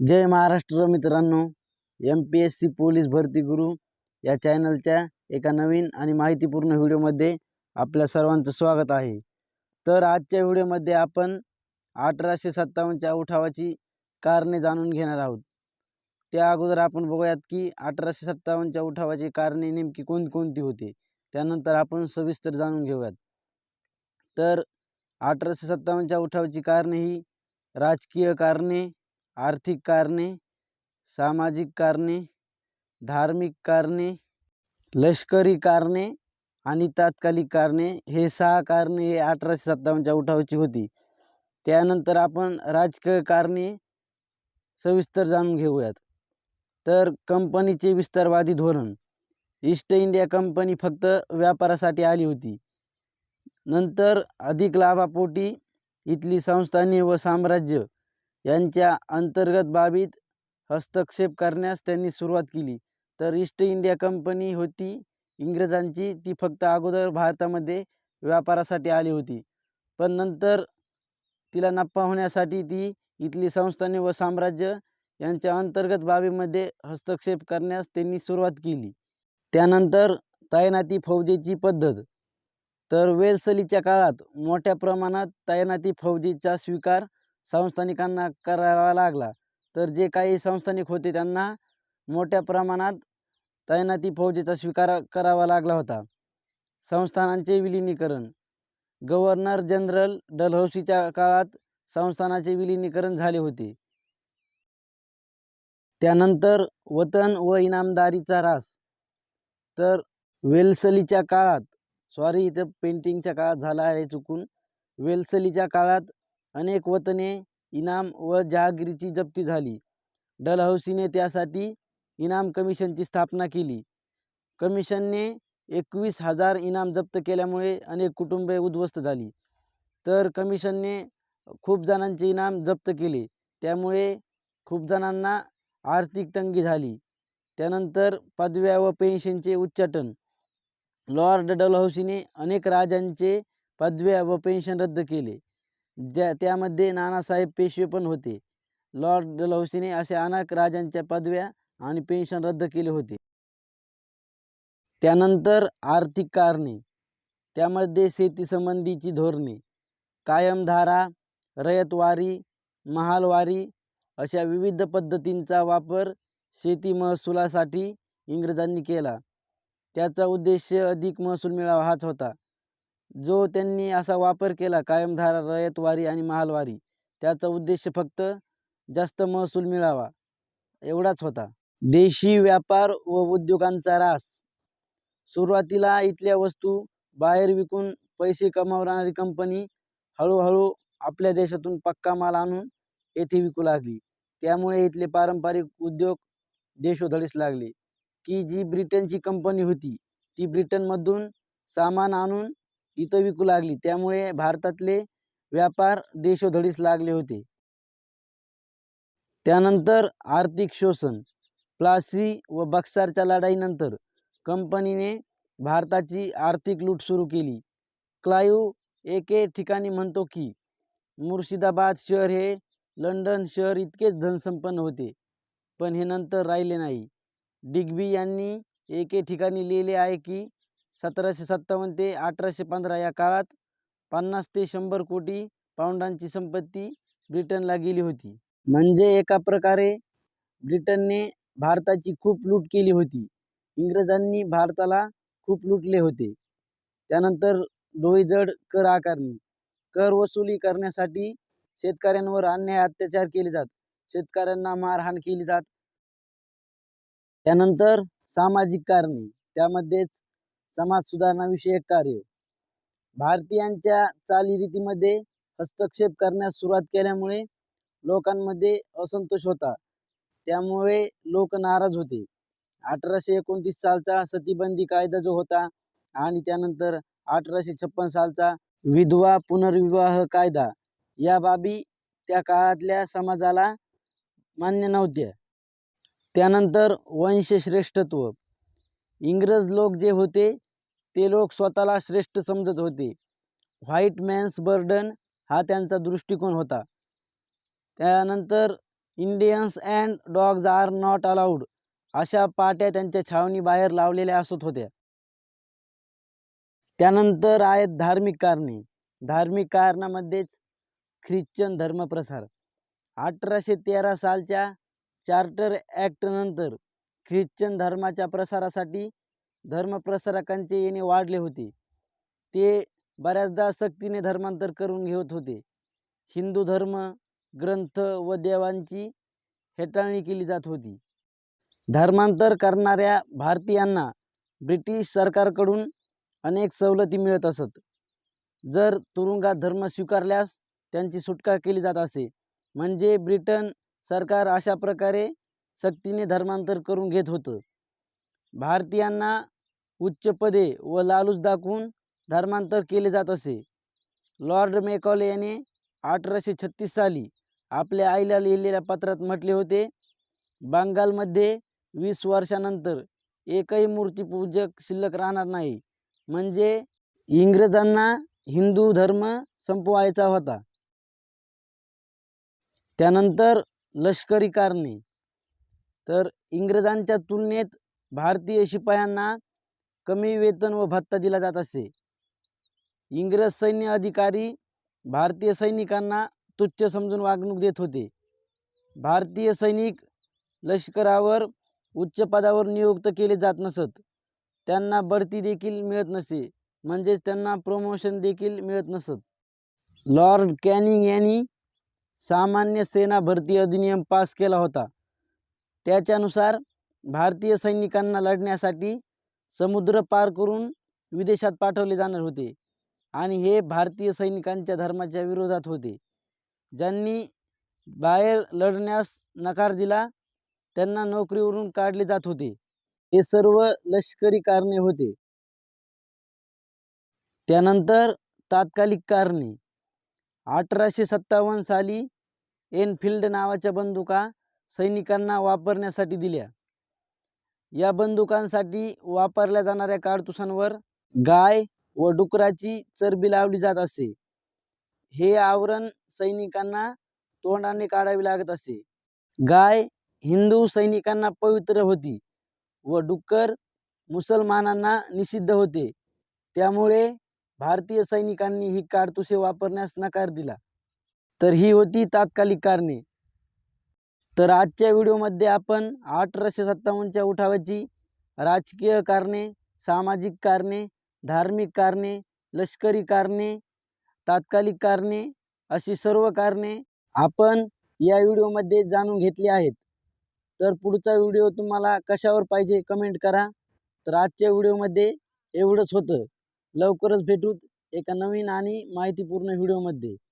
जय महाराष्ट्र मित्रांनो M P S C police भरती गुरु या चॅनलच्या एका नवीन आणि माहितीपूर्ण व्हिडिओमध्ये आपल्या सर्वांचं स्वागत आहे. तर आजच्या व्हिडिओमध्ये आपण अठराशे सत्तावन्नच्या उठावाची कारणे जाणून घेणार आहोत. त्या अगोदर आपण बघूयात की अठराशे सत्तावन्नच्या उठावाची कारणे नेमकी कोणकोणती होती? त्यानंतर आपण सविस्तर जाणून घेऊयात. तर अठराशे सत्तावन्नच्या उठावाची कारणे ही राजकीय कारणे आर्थिक कारणे सामाजिक कारणे धार्मिक कारणे लष्करी कारणे आणि तात्कालिक कारणे हे सहा कारणे हे अठराशे सत्तावन्नच्या उठावाची होती. त्यानंतर आपण राजकीय कारणे सविस्तर जाणून घेऊयात. तर कंपनीचे विस्तारवादी धोरण. ईस्ट इंडिया कंपनी फक्त व्यापारासाठी आली होती. नंतर अधिक लाभापोटी इथली संस्थाने व साम्राज्य यांच्या अंतर्गत बाबीत हस्तक्षेप करण्यास त्यांनी सुरुवात केली. तर ईस्ट इंडिया कंपनी होती. इंग्रजांची ती फक्त अगोदर भारतामध्ये व्यापारासाठी आली होती. पण नंतर तिला नफा होण्यासाठी ती इथली संस्थाने व साम्राज्य यांच्या अंतर्गत बाबीमध्ये हस्तक्षेप करण्यास त्यांनी सुरुवात केली. त्यानंतर तैनाती फौजेची पद्धत. तर वेलसलीच्या काळात मोठ्या प्रमाणात तैनाती फौजेचा स्वीकार संस्थानिकांना करावा लागला. तर जे काही संस्थानिक होते त्यांना मोठ्या प्रमाणात तैनाती फौजेचा स्वीकार करावा लागला होता. संस्थानांचे विलिनीकरण. गव्हर्नर जनरल डलहौसीच्या काळात संस्थानाचे विलिनीकरण झाले होते. त्यानंतर वतन व इनामदारीचा ऱ्हास. तर वेलसलीच्या काळात सॉरी इथं पेंटिंगच्या काळात झाला आहे चुकून. वेलसलीच्या काळात अनेक वतने इनाम व जहागिरीची जप्ती झाली. डलहौसीने त्यासाठी इनाम कमिशनची स्थापना केली. कमिशनने एकवीस हजार इनाम जप्त केल्यामुळे अनेक कुटुंबे उद्ध्वस्त झाली. तर कमिशनने खूप जणांचे इनाम जप्त केले. त्यामुळे खूप जणांना आर्थिक तंगी झाली. त्यानंतर पदव्या व पेन्शनचे उच्चाटन. लॉर्ड डलहौसीने अनेक राजांचे पदव्या व पेन्शन रद्द केले. ज्या त्यामध्ये नानासाहेब पेशवे पण होते. लॉर्ड डलहौसीने असे अनेक राजांच्या पदव्या आणि पेन्शन रद्द केले होते. त्यानंतर आर्थिक कारणे त्यामध्ये शेतीसंबंधीची धोरणे कायमधारा रयतवारी महालवारी अशा विविध पद्धतींचा वापर शेती महसुलासाठी इंग्रजांनी केला. त्याचा उद्देश अधिक महसूल मिळावा हाच होता. जो त्यांनी असा वापर केला कायमधारा रयतवारी आणि महालवारी त्याचा उद्देश फक्त जास्त महसूल मिळावा एवढाच होता. देशी व्यापार व उद्योगांचा ऱ्हास सुरुवातीला इथल्या वस्तू बाहेर विकून पैसे कमावणारी कंपनी हळूहळू आपल्या देशातून पक्का माल आणून येथे विकू लागली. त्यामुळे इथले पारंपरिक उद्योग देशोधडीस लागले. की जी ब्रिटनची कंपनी होती ती ब्रिटनमधून सामान आणून इथं विकू लागली. त्यामुळे भारतातले व्यापार देशोधडीस लागले होते. त्यानंतर आर्थिक शोषण प्लासी व बक्सारच्या लढाईनंतर कंपनीने भारताची आर्थिक लूट सुरू केली. क्लायू एके ठिकाणी म्हणतो की मुर्शिदाबाद शहर हे लंडन शहर इतकेच धनसंपन्न होते पण हे नंतर राहिले नाही. डिग्बी यांनी एके ठिकाणी लिहिले आहे की सतराशे सत्तावन्न ते अठराशे पंधरा या काळात पन्नास ते शंभर कोटी पाऊंडांची संपत्ती ब्रिटनला गेली होती. म्हणजे एका प्रकारे ब्रिटनने भारताची खूप लूट केली होती. इंग्रजांनी भारताला खूप लुटले होते. त्यानंतर डोईजड कर आकारणी कर वसुली करण्यासाठी शेतकऱ्यांवर अन्याय अत्याचार केले जात शेतकऱ्यांना मारहाण केली जात. त्यानंतर सामाजिक कारणे त्यामध्येच समाज सुधारणाविषयक कार्य. भारतीयांच्या चालीरीतीमध्ये हस्तक्षेप करण्यास सुरुवात केल्यामुळे लोकांमध्ये असंतोष होता. त्यामुळे लोक नाराज होते. अठराशे एकोणतीस सालचा सतीबंदी कायदा जो होता आणि त्यानंतर अठराशे छप्पन सालचा विधवा पुनर्विवाह कायदा या बाबी त्या काळातल्या समाजाला मान्य नव्हत्या. त्यानंतर वंशश्रेष्ठत्व इंग्रज लोक जे होते ते लोक स्वतःला श्रेष्ठ समजत होते. व्हाईट मॅन्स बर्डन हा त्यांचा दृष्टिकोन होता. त्यानंतर Indians and dogs are not allowed अशा पाट्या त्यांच्या छावणीबाहेर लावलेल्या असत होत्या. त्यानंतर आहेत धार्मिक कारणे. धार्मिक कारणामध्येच ख्रिश्चन धर्मप्रसार. अठराशे तेरा सालच्या चार्टर ॲक्टनंतर ख्रिश्चन धर्माच्या प्रसारासाठी धर्मप्रसारकांचे येणे वाढले होते. ते बऱ्याचदा सक्तीने धर्मांतर करून घेत होते. हिंदू धर्म ग्रंथ व देवांची हेटाळणी केली जात होती. धर्मांतर करणाऱ्या भारतीयांना ब्रिटिश सरकारकडून अनेक सवलती मिळत असत. जर तुरुंगात धर्म स्वीकारल्यास त्यांची सुटका केली जात असे. म्हणजे ब्रिटन सरकार अशा प्रकारे सक्तीने धर्मांतर करून घेत होतं. भारतीयांना उच्च पदे व लालूच दाखवून धर्मांतर केले जात असे. लॉर्ड मेकॉले याने अठराशे छत्तीस साली आपल्या आईला लिहिलेल्या पत्रात म्हटले होते बंगालमध्ये वीस वर्षानंतर एकही मूर्तीपूजक शिल्लक राहणार नाही. म्हणजे इंग्रजांना हिंदू धर्म संपवायचा होता. त्यानंतर लष्करी कारणे तर इंग्रजांच्या तुलनेत भारतीय शिपायांना कमी वेतन व भत्ता दिला जात असे. इंग्रज सैन्य अधिकारी भारतीय सैनिकांना तुच्छ समजून वागणूक देत होते. भारतीय सैनिक लष्करावर उच्च पदावर नियुक्त केले जात नसत. त्यांना बढती देखील मिळत नसे म्हणजेच त्यांना प्रमोशन देखील मिळत नसत. लॉर्ड कॅनिंग यांनी सामान्य सेना भरती अधिनियम पास केला होता. त्याच्यानुसार भारतीय सैनिकांना लढण्यासाठी समुद्र पार करून विदेशात पाठवले जाणार होते आणि हे भारतीय सैनिकांच्या धर्माच्या विरोधात होते. ज्यांनी बाहेर लढण्यास नकार दिला त्यांना नोकरीवरून काढले जात होते. हे सर्व लष्करी कारणे होते. त्यानंतर तात्कालिक कारणे. अठराशे सत्तावन्न साली एनफिल्ड नावाच्या बंदुका सैनिकांना वापरण्यासाठी दिल्या. या बंदुकांसाठी वापरल्या जाणाऱ्या काडतुसांवर गाय व डुकराची चरबी लावली जात असे. हे आवरण सैनिकांना तोंडाने काढावे लागत असे. गाय हिंदू सैनिकांना पवित्र होती व डुक्कर मुसलमानांना निषिद्ध होते. त्यामुळे भारतीय सैनिकांनी ही काडतुसे वापरण्यास नकार दिला. तर ही होती तात्कालिक कारणे. तर आजच्या व्हिडिओमध्ये आपण अठराशे सत्तावन्नच्या उठावाची राजकीय कारणे सामाजिक कारणे धार्मिक कारणे लष्करी कारणे तात्कालिक कारणे अशी सर्व कारणे आपण या व्हिडिओमध्ये जाणून घेतली आहेत. तर पुढचा व्हिडिओ तुम्हाला कशावर पाहिजे कमेंट करा. तर आजच्या व्हिडिओमध्ये एवढंच होतं. लवकरच भेटूत एका नवीन आणि माहितीपूर्ण व्हिडिओमध्ये.